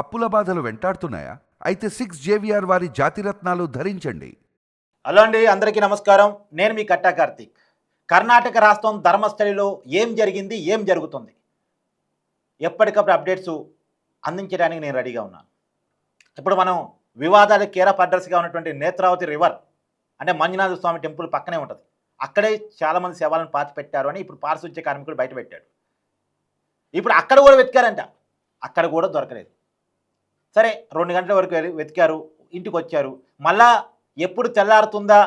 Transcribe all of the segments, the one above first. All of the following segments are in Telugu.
అప్పుల బాధలు వెంటాడుతున్నాయా? అయితే సిక్స్ జేవిఆర్ వారి జాతిరత్నాలు ధరించండి. హలో అండి అందరికీ నమస్కారం. నేను మీ కట్టా కార్తీక్. కర్ణాటక రాష్ట్రం ధర్మస్థలిలో ఏం జరిగింది ఏం జరుగుతుంది? ఎప్పటికప్పుడు అప్డేట్స్ అందించడానికి నేను రెడీగా ఉన్నాను. ఇప్పుడు మనం వివాదాలు కేరఫ్ పడ్రస్గా ఉన్నటువంటి నేత్రావతి రివర్ అంటే మంజునాథ స్వామి టెంపుల్ పక్కనే ఉంటుంది. అక్కడే చాలామంది శవాలను పాతి పెట్టారు అని ఇప్పుడు పారిశుద్ధ్య కార్మికుడు బయట పెట్టాడు ఇప్పుడు అక్కడ కూడా వెతికారంట. అక్కడ కూడా దొరకలేదు. సరే రెండు గంటల వరకు వెతికారు ఇంటికి వచ్చారు మళ్ళా ఎప్పుడు తెల్లారుతుందా?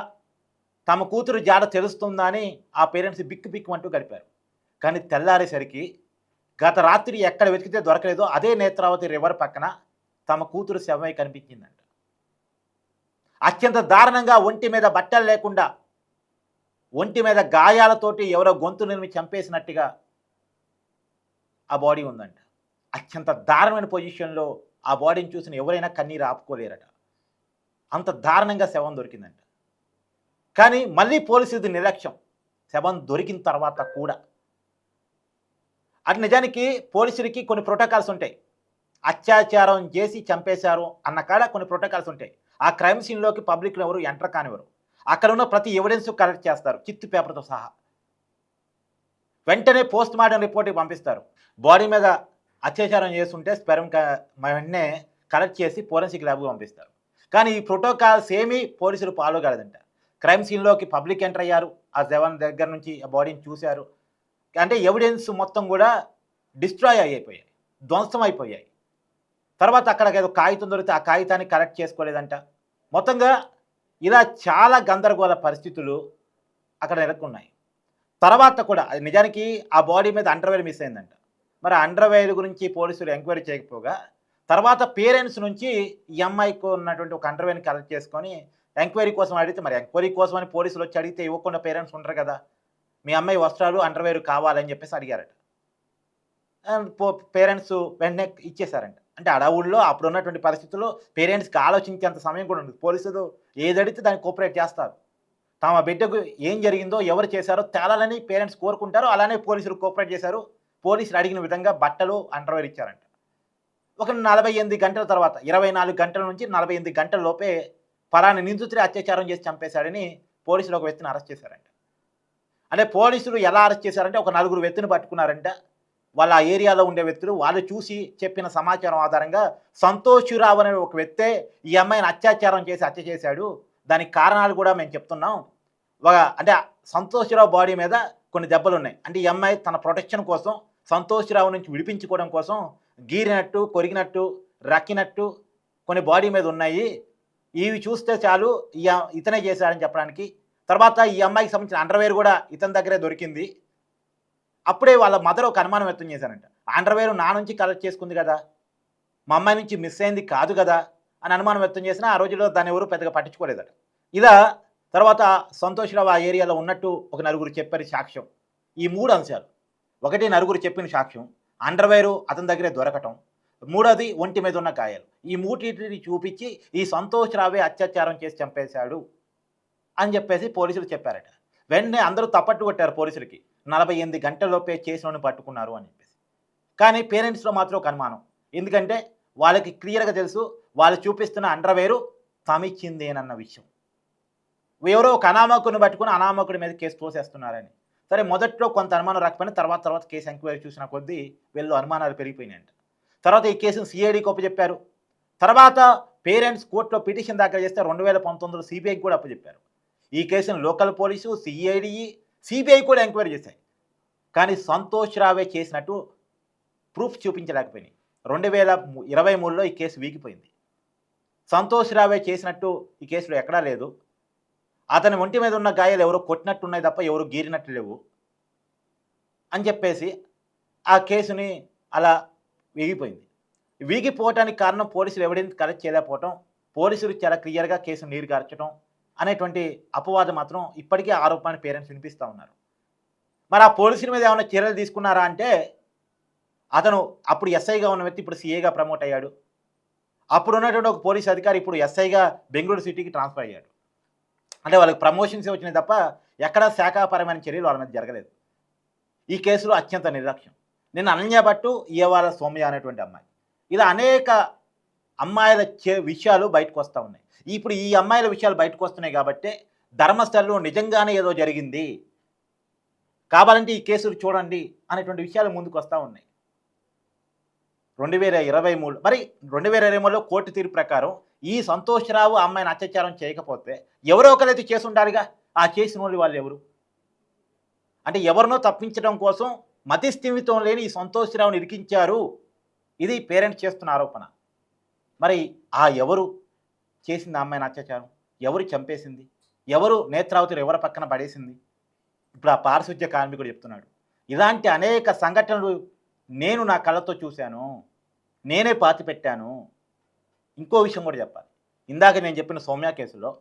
తమ కూతురు జాడ తెలుస్తుందా అని ఆ పేరెంట్స్ బిక్కు బిక్కు అంటూ గడిపారు. కానీ తెల్లారేసరికి గత రాత్రి ఎక్కడ వెతికితే దొరకలేదో అదే నేత్రావతి రివర్ పక్కన తమ కూతురు శవమై కనిపించిందంట. అత్యంత దారుణంగా ఒంటి మీద బట్టలు లేకుండా ఒంటి మీద గాయాలతోటి ఎవరో గొంతు నిర్మి చంపేసినట్టుగా ఆ బాడీ ఉందంట. అత్యంత దారుణమైన పొజిషన్లో ఆ బాడీని చూసిన ఎవరైనా కన్నీరు ఆపుకోలేరట. అంత దారుణంగా శవం దొరికిందంట. కానీ మళ్ళీ పోలీసుది నిర్లక్ష్యం. శవం దొరికిన తర్వాత కూడా. అది నిజానికి పోలీసులకి కొన్ని ప్రోటోకాల్స్ ఉంటాయి. అత్యాచారం చేసి చంపేశారు అన్న కాడ కొన్ని ప్రోటోకాల్స్ ఉంటాయి. ఆ క్రైమ్ సీన్లోకి పబ్లిక్లో ఎవరు ఎంటర్ కానివ్వరు. అక్కడ ఉన్న ప్రతి ఎవిడెన్స్ కలెక్ట్ చేస్తారు. చిత్తు పేపర్తో సహా. వెంటనే పోస్ట్ మార్టం రిపోర్ట్కి పంపిస్తారు. బాడీ మీద అత్యాచారం చేస్తుంటే స్పెరం వెంటనే కలెక్ట్ చేసి ఫోరెన్సిక్ ల్యాబ్కి పంపిస్తారు. కానీ ఈ ప్రోటోకాల్స్ ఏమీ పోలీసులు ఫాలో కాలేదంట. క్రైమ్ సీన్లోకి పబ్లిక్ ఎంటర్ అయ్యారు. ఆ జవాన్ దగ్గర నుంచి ఆ బాడీని చూశారు. అంటే ఎవిడెన్స్ మొత్తం కూడా డిస్ట్రాయ్ అయిపోయాయి. ధ్వంసం అయిపోయాయి. తర్వాత అక్కడ ఏదో కాగితం దొరికితే ఆ కాగితాన్ని కరెక్ట్ చేసుకోలేదంట. మొత్తంగా ఇలా చాలా గందరగోళ పరిస్థితులు అక్కడ నెలకొన్నాయి. తర్వాత కూడా అది నిజానికి ఆ బాడీ మీద అండర్వేర్ మిస్ అయిందంట. మరి అండర్వేర్ గురించి పోలీసులు ఎంక్వైరీ చేయకపోగా తర్వాత పేరెంట్స్ నుంచి ఈ అమ్మాయికి ఉన్నటువంటి ఒక అండర్వేర్ని కలెక్ట్ చేసుకొని ఎంక్వైరీ కోసం అడిగితే మరి ఎంక్వైరీ కోసం అని పోలీసులు వచ్చి అడిగితే ఇవ్వకుండా పేరెంట్స్ ఉంటారు కదా. మీ అమ్మాయి వస్త్రాలు అండర్వేర్ కావాలని చెప్పేసి అడిగారట. పేరెంట్స్ వెంటనే ఇచ్చేశారంట. అంటే అడవుల్లో అప్పుడు ఉన్నటువంటి పరిస్థితుల్లో పేరెంట్స్కి ఆలోచించేంత సమయం కూడా ఉండదు. పోలీసులు ఏదడితే దాన్ని కోఆపరేట్ చేస్తారు. తమ బిడ్డకు ఏం జరిగిందో ఎవరు చేశారో తేలాలని పేరెంట్స్ కోరుకుంటారు అలానే పోలీసులు కోఆపరేట్ చేశారు. పోలీసులు అడిగిన విధంగా బట్టలు అండర్వేర్ ఇచ్చారంట. ఒక నలభై ఎనిమిది గంటల తర్వాత ఇరవై నాలుగు గంటల నుంచి నలభై ఎనిమిది గంటల లోపే నిందితుడి అత్యాచారం చేసి చంపేశాడని పోలీసులు ఒక వ్యక్తిని అరెస్ట్ చేశారంట. అంటే పోలీసులు ఎలా అరెస్ట్ చేశారంటే ఒక నలుగురు వ్యక్తిని పట్టుకున్నారంట. వాళ్ళ ఆ ఏరియాలో ఉండే వ్యక్తులు వాళ్ళు చూసి చెప్పిన సమాచారం ఆధారంగా సంతోషురావు అనే ఒక వ్యక్తే ఈ అమ్మాయిని అత్యాచారం చేసి హత్య చేశాడు. దానికి కారణాలు కూడా మేము చెప్తున్నాం. ఒక అంటే సంతోషరావు బాడీ మీద కొన్ని దెబ్బలు ఉన్నాయి అంటే ఈ అమ్మాయి తన ప్రొటెక్షన్ కోసం సంతోషరావు నుంచి విడిపించుకోవడం కోసం గీరినట్టు కొరిగినట్టు రక్కినట్టు కొన్ని బాడీ మీద ఉన్నాయి. ఇవి చూస్తే చాలు ఈ ఇతనే చేశాడని చెప్పడానికి. తర్వాత ఈ అమ్మాయికి సంబంధించిన అండర్వేర్ కూడా ఇతని దగ్గరే దొరికింది. అప్పుడే వాళ్ళ మదర్ ఒక అనుమానం వ్యక్తం చేశారంట. అండర్వేర్ నా నుంచి కలెక్ట్ చేసుకుంది కదా. మా అమ్మాయి నుంచి మిస్ అయింది కాదు కదా అని అనుమానం వ్యక్తం చేసినా ఆ రోజుల్లో దాన్ని ఎవరు పెద్దగా పట్టించుకోలేదట. ఇలా తర్వాత సంతోష్రావు ఆ ఏరియాలో ఉన్నట్టు ఒక నలుగురు చెప్పారు సాక్ష్యం. ఈ మూడు అంశాలు. ఒకటి నలుగురు చెప్పిన సాక్ష్యం అండర్వేరు అతని దగ్గరే దొరకటం మూడోది ఒంటి మీద ఉన్న గాయాలు. ఈ మూటిని చూపించి ఈ సంతోష్ రావే అత్యాచారం చేసి చంపేశాడు అని చెప్పేసి పోలీసులు చెప్పారట. వెంటనే అందరూ తప్పట్టు కొట్టారు పోలీసులకి. నలభై ఎనిమిది గంటలలోపే చేసిన పట్టుకున్నారు అని చెప్పేసి. కానీ పేరెంట్స్లో మాత్రం ఒక అనుమానం. ఎందుకంటే వాళ్ళకి క్లియర్గా తెలుసు వాళ్ళు చూపిస్తున్న అండర్వేరు తమిచ్చిందేనన్న విషయం. ఎవరో ఒక అనామకుని పట్టుకుని అనామకుడి మీద కేసు తోసేస్తున్నారని. సరే మొదట్లో కొంత అనుమానం రాకపోయినా తర్వాత తర్వాత కేసు ఎంక్వైరీ చూసిన కొద్దీ వీళ్ళు అనుమానాలు పెరిగిపోయినాయంట. తర్వాత ఈ కేసును సిఐడికి అప్పచెప్పారు తర్వాత పేరెంట్స్ కోర్టులో పిటిషన్ దాఖలు చేస్తే రెండు వేల పంతొమ్మిదిలో సిబిఐకి కూడా అప్పచెప్పారు ఈ కేసును లోకల్ పోలీసు సిఐడి సిబిఐ కూడా ఎంక్వైరీ చేశాయి. కానీ సంతోష్ రావే చేసినట్టు ప్రూఫ్ చూపించలేకపోయినాయి. రెండు వేల ఇరవై మూడులో ఈ కేసు వీగిపోయింది. సంతోష్ రావే చేసినట్టు ఈ కేసులో ఎక్కడా లేదు. అతని ఒంటి మీద ఉన్న గాయాలు ఎవరో కొట్టినట్టు ఉన్నాయి తప్ప ఎవరు గీరినట్టు లేవు అని చెప్పేసి ఆ కేసుని అలా వీగిపోయింది. వీగిపోవటానికి కారణం పోలీసులు ఎవిడెన్స్ కలెక్ట్ చేయలేకపోవటం పోలీసులు చాలా క్లియర్గా కేసు నీరు గార్చడం అనేటువంటి అపవాదం మాత్రం ఇప్పటికే ఆరోపణ పేరెంట్స్ వినిపిస్తూ ఉన్నారు. మరి ఆ పోలీసుల మీద ఏమైనా చర్యలు తీసుకున్నారా అంటే అతను అప్పుడు ఎస్ఐగా ఉన్న వ్యక్తి ఇప్పుడు సీఏగా ప్రమోట్ అయ్యాడు. అప్పుడు ఉన్నటువంటి ఒక పోలీస్ అధికారి ఇప్పుడు ఎస్ఐగా బెంగళూరు సిటీకి ట్రాన్స్ఫర్ అయ్యాడు. అంటే వాళ్ళకి ప్రమోషన్స్ వచ్చినాయి తప్ప ఎక్కడా శాఖాపరమైన చర్యలు వాళ్ళ మీద జరగలేదు. ఈ కేసులో అత్యంత నిర్లక్ష్యం. నేను అనన్య భట్టు సోమయ్య అనేటువంటి అమ్మాయి. ఇలా అనేక అమ్మాయిల చే విషయాలు బయటకు వస్తూ ఉన్నాయి. ఇప్పుడు ఈ అమ్మాయిల విషయాలు బయటకు వస్తున్నాయి కాబట్టి ధర్మస్థలంలో నిజంగానే ఏదో జరిగింది. కావాలంటే ఈ కేసులు చూడండి అనేటువంటి విషయాలు ముందుకు వస్తూ ఉన్నాయి. రెండు వేల ఇరవై మూడు మరి రెండు వేల ఇరవై మూడులో కోర్టు తీర్పు ప్రకారం ఈ సంతోష్రావు ఆ అమ్మాయిని అత్యాచారం చేయకపోతే ఎవరో ఒకరైతే చేసి ఉండాలిగా? ఆ చేసిన వాళ్ళు ఎవరు? అంటే ఎవరినో తప్పించడం కోసం మతిస్థిమితం లేని ఈ సంతోష్రావుని ఇరికించారు. ఇది పేరెంట్స్ చేస్తున్న ఆరోపణ. మరి ఆ ఎవరు చేసింది ఆ అమ్మాయిని అత్యాచారం? ఎవరు చంపేసింది? ఎవరు నేత్రావతిలో ఎవరి పక్కన పడేసింది? ఇప్పుడు ఆ పారిశుద్ధ్య కార్మికుడు చెప్తున్నాడు. ఇలాంటి అనేక సంఘటనలు నేను నా కళ్ళతో చూశాను. నేనే పాతి పెట్టాను ఇంకో విషయం కూడా చెప్పాలి. ఇందాక నేను చెప్పిన సౌమ్య కేసులో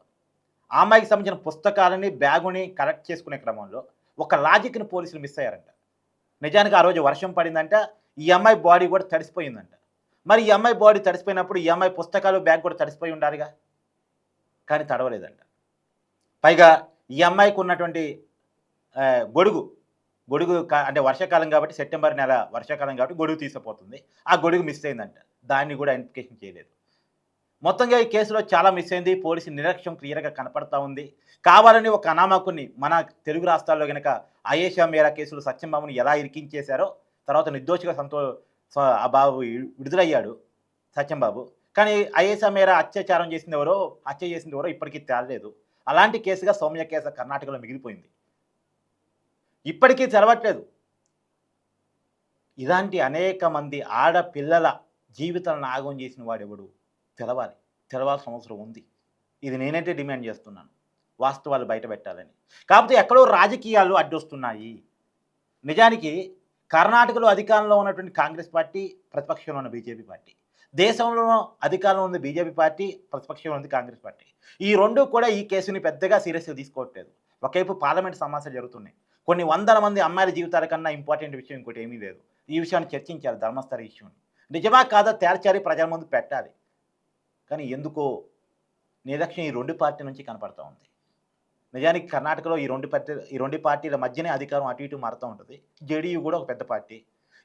ఆ అమ్మాయికి సంబంధించిన పుస్తకాలని బ్యాగుని కలెక్ట్ చేసుకునే క్రమంలో ఒక లాజిక్ని పోలీసులు మిస్ అయ్యారంట. నిజానికి ఆ రోజు వర్షం పడిందంట ఈ అమ్మాయి బాడీ కూడా తడిసిపోయిందంట. మరి ఈ అమ్మాయి బాడీ తడిసిపోయినప్పుడు ఈ అమ్మాయి పుస్తకాలు బ్యాగ్ కూడా తడిసిపోయి ఉండాలిగా? కానీ తడవలేదంట. పైగా ఈ అమ్మాయికి ఉన్నటువంటి గొడుగు గొడుగు కా- అంటే వర్షాకాలం కాబట్టి సెప్టెంబర్ నెల వర్షాకాలం కాబట్టి గొడుగు తీసుకుపోతుంది ఆ గొడుగు మిస్ అయిందంట. దాన్ని కూడా ఐడెంటిఫికేషన్ చేయలేదు. మొత్తంగా ఈ కేసులో చాలా మిస్ అయింది. పోలీసు నిర్లక్ష్యం క్లియర్గా కనపడతా ఉంది. కావాలని ఒక అనామకుని మన తెలుగు రాష్ట్రాల్లో కనుక అయేషా మేరా కేసులో సత్యంబాబుని ఎలా ఇరికించేశారో తర్వాత నిర్దోషిగా సంతో ఆ బాబు విడుదలయ్యాడు సత్యంబాబు. కానీ అయేషా మేరా అత్యాచారం చేసింది ఎవరో హత్య చేసింది ఎవరో ఇప్పటికీ తేలలేదు. అలాంటి కేసుగా సౌమ్య కేసు కర్ణాటకలో మిగిలిపోయింది. ఇప్పటికీ తెలవట్లేదు. ఇలాంటి అనేక మంది ఆడపిల్లల జీవితాలను ఆగం చేసిన వాడెవడు? తెలవాలి తెలవాల్సిన అవసరం ఉంది. ఇది నేనైతే డిమాండ్ చేస్తున్నాను. వాస్తవాలు బయట పెట్టాలని. కాకపోతే ఎక్కడో రాజకీయాలు అడ్డొస్తున్నాయి. నిజానికి కర్ణాటకలో అధికారంలో ఉన్నటువంటి కాంగ్రెస్ పార్టీ ప్రతిపక్షంలో ఉన్న బీజేపీ పార్టీ. దేశంలో అధికారంలో ఉంది బీజేపీ పార్టీ ప్రతిపక్షంలో ఉంది కాంగ్రెస్ పార్టీ. ఈ రెండు కూడా ఈ కేసుని పెద్దగా సీరియస్గా తీసుకోవట్లేదు. ఒకవైపు పార్లమెంట్ సమస్యలు జరుగుతున్నాయి. కొన్ని వందల మంది అమ్మాయిల జీవితాల కన్నా ఇంపార్టెంట్ విషయం ఇంకోటి ఏమీ లేదు. ఈ విషయాన్ని చర్చించాలి ధర్మస్థల ఇష్యూని. నిజమా కాదా తేల్చాలి ప్రజల ముందు పెట్టాలి. కానీ ఎందుకో నిర్లక్ష్యం ఈ రెండు పార్టీ నుంచి కనపడుతూ ఉంది. నిజానికి కర్ణాటకలో ఈ రెండు పార్టీ ఈ రెండు పార్టీల మధ్యనే అధికారం అటు ఇటు మారుతూ ఉంటుంది. జేడీయూ కూడా ఒక పెద్ద పార్టీ.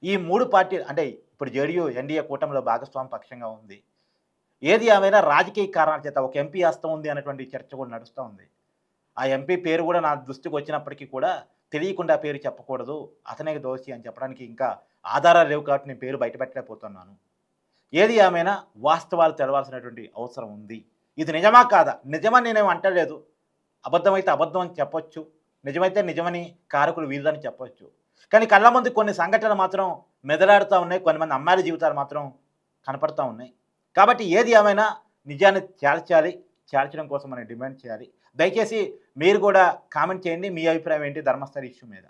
ఈ మూడు పార్టీ అంటే ఇప్పుడు జేడీయూ ఎన్డీఏ కూటమిలో భాగస్వామి పక్షంగా ఉంది. ఏది ఏమైనా రాజకీయ కారణాల చేత ఒక ఎంపీ హస్తం ఉంది అనేటువంటి చర్చ కూడా నడుస్తూ ఉంది. ఆ ఎంపీ పేరు కూడా నా దృష్టికి వచ్చినప్పటికీ కూడా తెలియకుండా పేరు చెప్పకూడదు. అతనే దోషి అని చెప్పడానికి ఇంకా ఆధారాలు లేవు కాబట్టి నేను పేరు బయటపెట్టలేకపోతున్నాను. ఏది ఏమైనా వాస్తవాలు తెలవాల్సినటువంటి అవసరం ఉంది. ఇది నిజమా కాదా? నిజమని నేనేం అంటలేదు. అబద్ధమైతే అబద్ధం అని చెప్పొచ్చు. నిజమైతే నిజమని కారకులు వీళ్ళని చెప్పొచ్చు. కానీ కళ్ళ ముందు కొన్ని సంఘటనలు మాత్రం మెదలాడుతూ ఉన్నాయి. కొంతమంది అమ్మాయిల జీవితాలు మాత్రం కనపడుతూ ఉన్నాయి. కాబట్టి ఏది ఏమైనా నిజాన్ని చేర్చాలి చేర్చడం కోసం మనం డిమాండ్ చేయాలి. దయచేసి మీరు కూడా కామెంట్ చేయండి మీ అభిప్రాయం ఏంటి? ధర్మస్థల ఇష్యూ మీద.